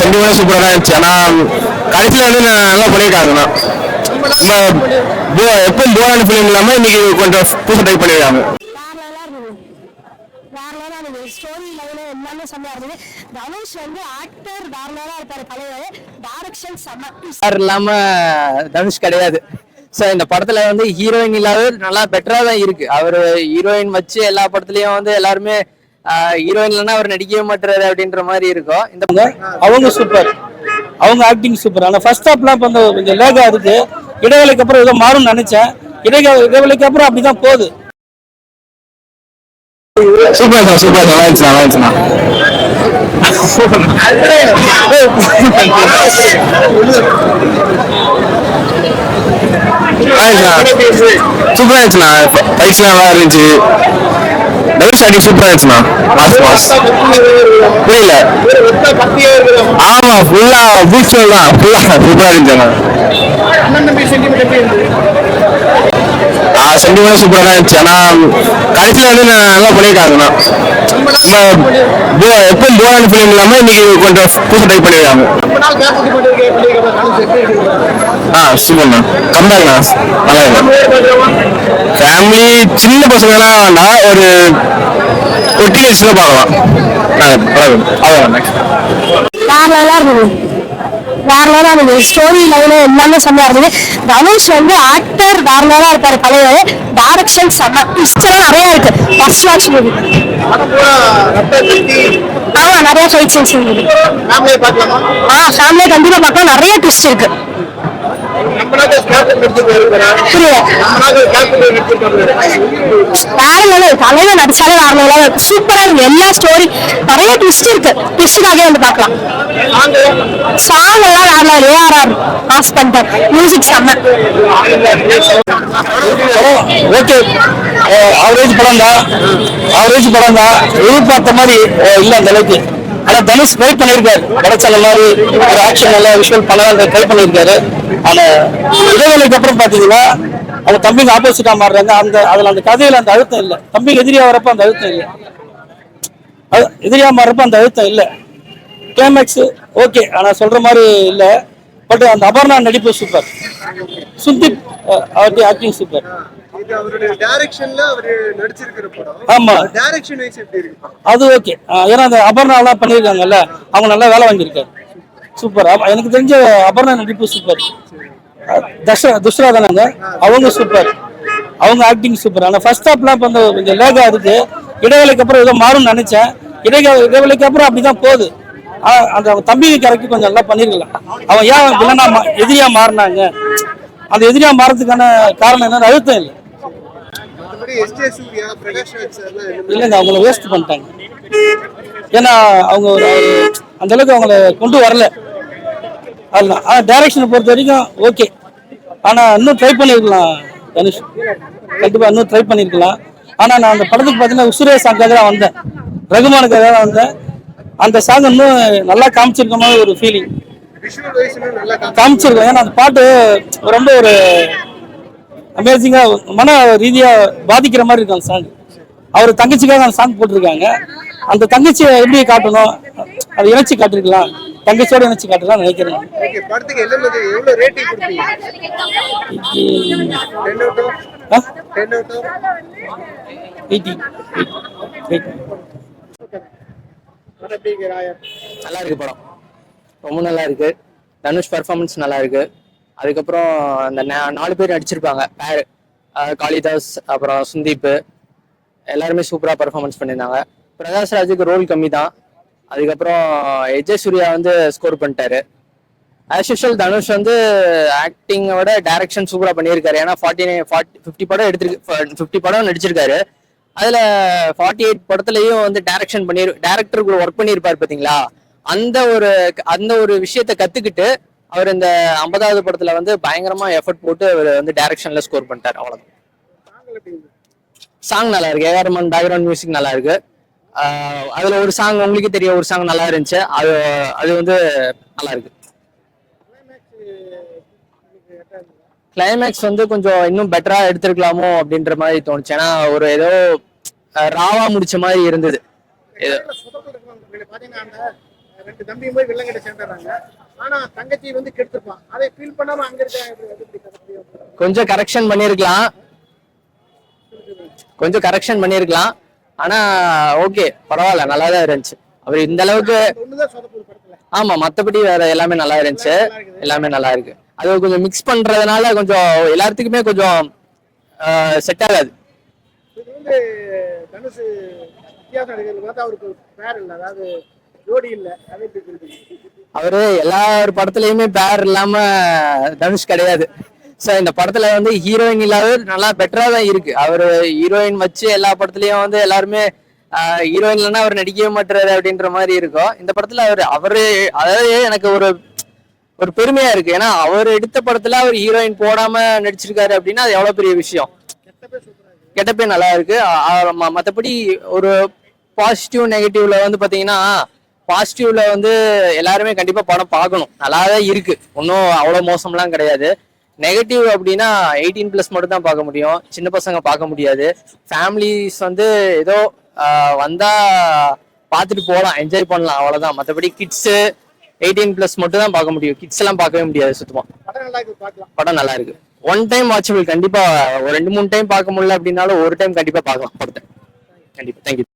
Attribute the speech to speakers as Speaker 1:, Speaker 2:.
Speaker 1: Sentiment சூப்பராக தான் இருந்துச்சு. ஆனால் கடைசியில் வந்து நான் நல்லா பண்ணியிருக்காங்கண்ணா நம்ம எப்பவும் போரான ஃபிலிம் இல்லாமல் இன்னைக்கு கொஞ்சம் புதுசாக ட்ரை பண்ணியிருக்காங்க.
Speaker 2: ஸ்டோரி லைன் எல்லாமே செம்மையா இருந்தது. தனுஷ் வந்து ஆக்டர் லெவலா இருப்பாரு தலைவர். டைரக்ஷன் செம்ம
Speaker 3: இல்லாம தனுஷ் கிடையாது. ஸோ இந்த படத்துல வந்து ஹீரோயின் இல்லாத நல்லா பெட்டரா தான் இருக்கு. அவர் ஹீரோயின் வச்சு எல்லா படத்துலயும் வந்து எல்லாருமே ஹீரோயின் இல்லைன்னா அவர் நடிக்கவே மாட்டுறாரு அப்படின்ற மாதிரி இருக்கும். இந்த
Speaker 4: அவங்க சூப்பர் அவங்க ஆக்டிங் சூப்பர் ஆனால் ஃபர்ஸ்ட் ஹாப்லாம் கொஞ்சம் கொஞ்சம் லேகா இருக்கு. இடைவேளைக்கு அப்புறம் ஏதோ மாறும்னு நினைச்சேன். இடைவே இடைவேளைக்கு அப்புறம் அப்படிதான் போகுது.
Speaker 1: சூப்பர் சார் சூப்பர் நல்லா இருந்துச்சு நல்லா இருந்துச்சுண்ணா சூப்பரா இருந்துச்சுண்ணா பைக்ஸ்லாம் நல்லா இருந்துச்சு. டபுள் ஸ்டார்டிங் சூப்பரா இருந்துச்சுண்ணா மாஸ் மாஸ் புரியல. ஆமா ஃபுல்லா தான் ஃபுல்லா சூப்பரா இருந்துச்சுண்ணா சென்டிமெண்ட் சூப்பரா தான் இருந்துச்சு. ஆனா கடைசியில் வந்து நல்லா பண்ணியிருக்காங்கண்ணா எப்பவும் போரான பிள்ளைங்க இல்லாம இன்னைக்கு கொஞ்சம் புதுசு ட்ரை பண்ணியிருக்காங்க ஆ சூப்பர்ண்ணா கம்பேர்ண்ணா நல்லா ஃபேமிலி சின்ன பசங்கன்னா வேண்டாம் ஒரு ஒரு டீனேஜ்ல பார்க்கலாம். அவ்வளோதான் நெக்ஸ்ட்
Speaker 2: வேற லெவலா வேற லெவலா இருந்தது ஸ்டோரி லைன் எல்லாமே செம்மையா இருந்தது. தனுஷ் வந்து ஆக்டர் வேற லெவலா இருப்பாரு தலைவர் டைரக்ஷன் செம்ம ட்விஸ்ட் எல்லாம் நிறைய இருக்கு. ஃபர்ஸ்ட் வாட்ச் மூவி ஆமா நிறைய ஃபைட் சீன்ஸ் இருந்தது ஆ ஃபேமிலியை கண்டிப்பா பார்க்கலாம். நிறைய ட்விஸ்ட் இருக்கு. புரியல தலைவர் நடிச்சாலே வேற லெவலா இருக்கு சூப்பரா இருக்கு எல்லா ஸ்டோரி நிறைய ட்விஸ்ட் இருக்கு. ட்விஸ்டுக்காக வந்து பார்க்கலாம். சாங் எல்லாம் வேற லெவல் ஏஆர்ஆர் பாஸ் பண்ணிட்டார் மியூசிக் செம்ம.
Speaker 4: ஓகே அவரேஜ் படம் தான் அவரேஜ் படம் தான் எதிர்பார்த்த மாதிரி இல்லை இல்ல அந்த அளவுக்கு. ஆனா தனுஷ் ட்ரை பண்ணியிருக்காரு. படச்சல மாதிரி ஒரு ஆக்ஷன் நல்லா விஷுவல் பண்ணலாம் ட்ரை பண்ணியிருக்காரு. ஆனா இடைவேளைக்கு அப்புறம் பாத்தீங்கன்னா அவங்க தம்பிங்க ஆப்போசிட்டா மாறுறாங்க. அந்த அதுல அந்த கதையில அந்த அழுத்தம் இல்ல. தம்பிக்கு எதிரியா வரப்ப அந்த அழுத்தம் இல்ல. அது- எதிரியா மாறுறப்ப அந்த அழுத்தம் இல்ல. கிளைமேக்ஸ் ஓகே ஆனா சொல்ற மாதிரி இல்ல. பட் அந்த அபர்ணா நடிப்பு சூப்பர் சுந்தீப் அவருடைய ஆக்டிங் சூப்பர் ஆமா. அது ஓகே ஏன்னா அந்த அபர்ணாலாம் பண்ணியிருக்காங்கல்ல அவங்க நல்லா வேலை வாங்கியிருக்காரு. சூப்பர் எனக்கு தெரிஞ்ச அபர்ணா நடிப்பு சூப்பர் தஷ துஷ்ரா தானங்க? அவங்க சூப்பர் அவங்க ஆக்டிங் சூப்பர் ஆனால் ஃபர்ஸ்ட் ஹாப்லாம் கொஞ்சம் கொஞ்சம் லேகா இருக்கு இடைவேளைக்கு அப்புறம் ஏதோ மாறும்னு நினைச்சேன். இடைவே இடைவேளைக்கு அப்புறம் அப்படிதான் போகுது. அந்த அவங்க தம்பி கேரக்டர் கொஞ்சம் நல்லா பண்ணிருக்கலாம் அவன் ஏன் வில்லனா எதிரியா மாறினாங்க? அந்த எதிரியா மாறதுக்கான காரணம் என்னன்னு அழுத்தம் இல்லை. இல்லைங்க அவங்கள வேஸ்ட் பண்ணிட்டாங்க. ஏன்னா அவங்க ஒரு அந்த அளவுக்கு அவங்கள கொண்டு வரல. அதுதான் ஆனால் டைரக்ஷனை பொறுத்த வரைக்கும் ஓகே ஆனால் இன்னும் ட்ரை பண்ணியிருக்கலாம் தனுஷ். கண்டிப்பாக இன்னும் ட்ரை பண்ணியிருக்கலாம் ஆனால் நான் அந்த படத்துக்கு பார்த்தீங்கன்னா உசுரே சாங்காக தான் வந்தேன். ரகுமானுக்காக தான் வந்தேன். அந்த சாங் இன்னும் நல்லா காமிச்சிருக்க மாதிரி ஒரு ஃபீலிங்
Speaker 5: விஷுவல் வைஸ் இன்னும் நல்லா காமிச்சு
Speaker 4: காமிச்சிருக்கோம். ஏன்னா அந்த பாட்டு ரொம்ப ஒரு அமேசிங்கா மன ரீதியா பாதிக்கிற மாதிரி இருக்கும் அந்த சாங் அவர் தங்கச்சிக்காக அந்த சாங் போட்டிருக்காங்க. அந்த தங்கச்சியை எப்படி காட்டணும்? அதை இணைச்சு காட்டிருக்கலாம். தங்கச்சியோட இணைச்சு காட்டலாம் நினைக்கிறேன்.
Speaker 5: இருக்கு
Speaker 3: நல்லா இருக்கு படம். ரொம்ப நல்லா இருக்கு. தனுஷ் பெர்ஃபார்மன்ஸ் நல்லா இருக்கு. அதுக்கப்புறம் அந்த நாலு பேர் நடிச்சிருப்பாங்க. பேர். காளிதாஸ் அப்புறம் சுந்தீப் எல்லாருமே சூப்பரா பர்ஃபார்மன்ஸ் பண்ணியிருந்தாங்க. பிரகாஷ் ராஜுக்கு ரோல் கம்மி தான் அதுக்கப்புறம் எஜய் சூர்யா வந்து ஸ்கோர் பண்ணிட்டாரு. ஆஸ் யூஷுவல் தனுஷ் வந்து ஆக்டிங்கோட டைரக்ஷன் சூப்பராக பண்ணியிருக்காரு. ஏன்னா ஃபார்ட்டி நைன் ஃபார்ட்டி ஃபிஃப்டி படம் எடுத்திருக்கு ஃபிஃப்டி படம் நடிச்சிருக்காரு. அதில் ஃபார்ட்டி எயிட் படத்துலையும் வந்து டைரக்ஷன் பண்ணி டேரக்டர் கூட ஒர்க் பண்ணியிருப்பாரு பார்த்தீங்களா அந்த ஒரு அந்த ஒரு விஷயத்த கற்றுக்கிட்டு அவர் இந்த ஐம்பதாவது படத்துல வந்து பயங்கரமா எஃபர்ட் போட்டு அவர் வந்து டைரக்ஷன்ல ஸ்கோர் பண்ணிட்டாரு. அவ்வளவுதான். சாங் நல்லா இருக்கு. ஏஆர்மன் பேக்ரவுண்ட் மியூசிக் நல்லா இருக்கு. அதுல ஒரு சாங் உங்களுக்கு தெரியும். ஒரு சாங் நல்லா இருந்துச்சு. அது அது வந்து நல்லா இருக்கு. கிளைமேக்ஸ் வந்து கொஞ்சம் இன்னும் பெட்டரா எடுத்திருக்கலாமோ அப்படின்ற மாதிரி தோணுச்சு. ஏன்னா ஒரு ஏதோ ராவா முடிச்ச மாதிரி இருந்தது.
Speaker 5: ரெண்டு தம்பியும் போய் வில்லங்கிட்ட சேர்ந்துடுறாங்க. ஆனா தங்கச்சி வந்து கெடுத்துருப்பான் அதை ஃபீல் பண்ணாம அங்க இருக்க?
Speaker 3: கொஞ்சம் கரெக்ஷன் பண்ணியிருக்கலாம் கொஞ்சம் கரெக்ஷன் பண்ணியிருக்கலாம் ஆனா ஓகே பரவாயில்ல நல்லா தான் இருந்துச்சு. அவர் இந்த அளவுக்கு ஆமா மத்தபடி வேற எல்லாமே நல்லா இருந்துச்சு. எல்லாமே நல்லா இருக்கு. அது கொஞ்சம் மிக்ஸ் பண்றதுனால கொஞ்சம் எல்லாத்துக்குமே கொஞ்சம் செட் ஆகாது.
Speaker 5: தனுஷ் வித்தியாசம் அவருக்கு பேர் இல்லை. அதாவது ஜோடி இல்லை.
Speaker 3: அவரு எல்லா ஒரு படத்துலயுமே பேர் இல்லாம தனுஷ் கிடையாது. சோ இந்த படத்துல வந்து ஹீரோயின் இல்லாத நல்லா பெட்டரா தான் இருக்கு. அவரு ஹீரோயின் வச்சு எல்லா படத்துலயும் வந்து எல்லாருமே ஹீரோயின் இல்லைன்னா அவர் நடிக்கவே மாட்டுறாரு அப்படின்ற மாதிரி இருக்கும். இந்த படத்துல அவர் அவரு அதாவது எனக்கு ஒரு ஒரு பெருமையா இருக்கு. ஏன்னா அவர் எடுத்த படத்துல அவர் ஹீரோயின் போடாம நடிச்சிருக்காரு அப்படின்னா அது எவ்வளவு பெரிய விஷயம். கெட்டப்பே நல்லா இருக்கு. அ- அ- ம- மத்தபடி ஒரு பாசிட்டிவ் நெகட்டிவ்ல வந்து பாத்தீங்கன்னா பாசிட்டிவ்ல வந்து எல்லாருமே கண்டிப்பா படம் பார்க்கணும். நல்லா தான் இருக்கு. ஒன்றும் அவ்வளோ மோசம்லாம் கிடையாது. நெகட்டிவ் அப்படின்னா எயிட்டீன் ப்ளஸ் மட்டும் தான் பார்க்க முடியும். சின்ன பசங்க பார்க்க முடியாது. ஃபேமிலிஸ் வந்து ஏதோ வந்தா பார்த்துட்டு போகலாம் என்ஜாய் பண்ணலாம். அவ்வளோதான் மற்றபடி கிட்ஸு எயிட்டீன் ப்ளஸ் மட்டும் தான் பார்க்க முடியும். கிட்ஸ் எல்லாம் பார்க்கவே முடியாது சுத்தமா.
Speaker 5: படம் நல்லா இருக்கு பார்க்கலாம்.
Speaker 3: படம் நல்லா இருக்கு. ஒன் டைம் வாட்சபிள் கண்டிப்பா ஒரு ரெண்டு மூணு டைம் பார்க்க முடியல அப்படின்னாலும் ஒரு டைம் கண்டிப்பா பார்க்கலாம். படத்தை. கண்டிப்பா. தேங்க்யூ